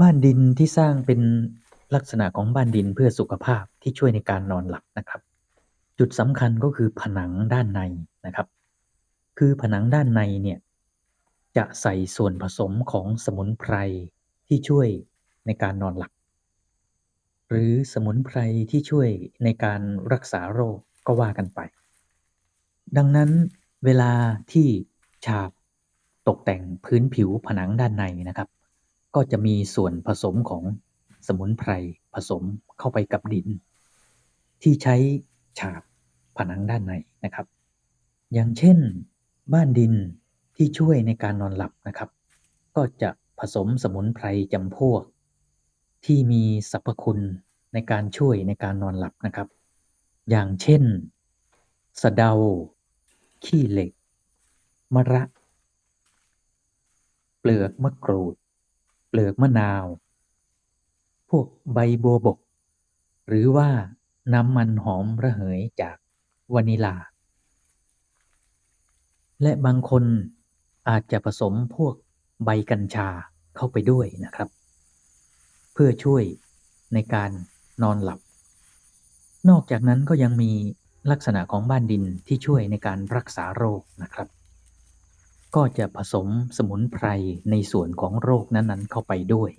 บ้านดินที่สร้างเป็นลักษณะของบ้านดินเพื่อสุขภาพที่ช่วยในการนอนหลับนะครับ จุดสำคัญก็คือผนังด้านในนะครับ คือผนังด้านในเนี่ยจะใส่ส่วนผสมของสมุนไพรที่ช่วยในการนอนหลับ หรือสมุนไพรที่ช่วยในการรักษาโรคก็ว่ากันไป ดังนั้นเวลาที่ฉาบตกแต่งพื้นผิวผนังด้านในนะครับ ก็จะมีส่วนผสมของสมุนไพรผสมเข้าไปกับดิน ที่ใช้ฉาบผนังด้านในนะครับ อย่างเช่น บ้านดินที่ช่วยในการนอนหลับนะครับ ก็จะผสมสมุนไพรจำพวก ที่มีสรรพคุณในการช่วยในการนอนหลับนะครับ อย่างเช่น สะเดา ขี้เหล็ก มะระ เปลือกมะกรูด เปลือกมะนาว พวกใบบัวบก หรือว่าน้ำมันหอมระเหยจากวานิลา และบางคนอาจจะผสมพวกใบกัญชาเข้าไปด้วยนะครับ เพื่อช่วยในการนอนหลับ นอกจากนั้นก็ยังมีลักษณะของบ้านดินที่ช่วยในการรักษาโรคนะครับ ก็จะผสมสมุนไพรในส่วนของโรคนั้นๆเข้าไปด้วย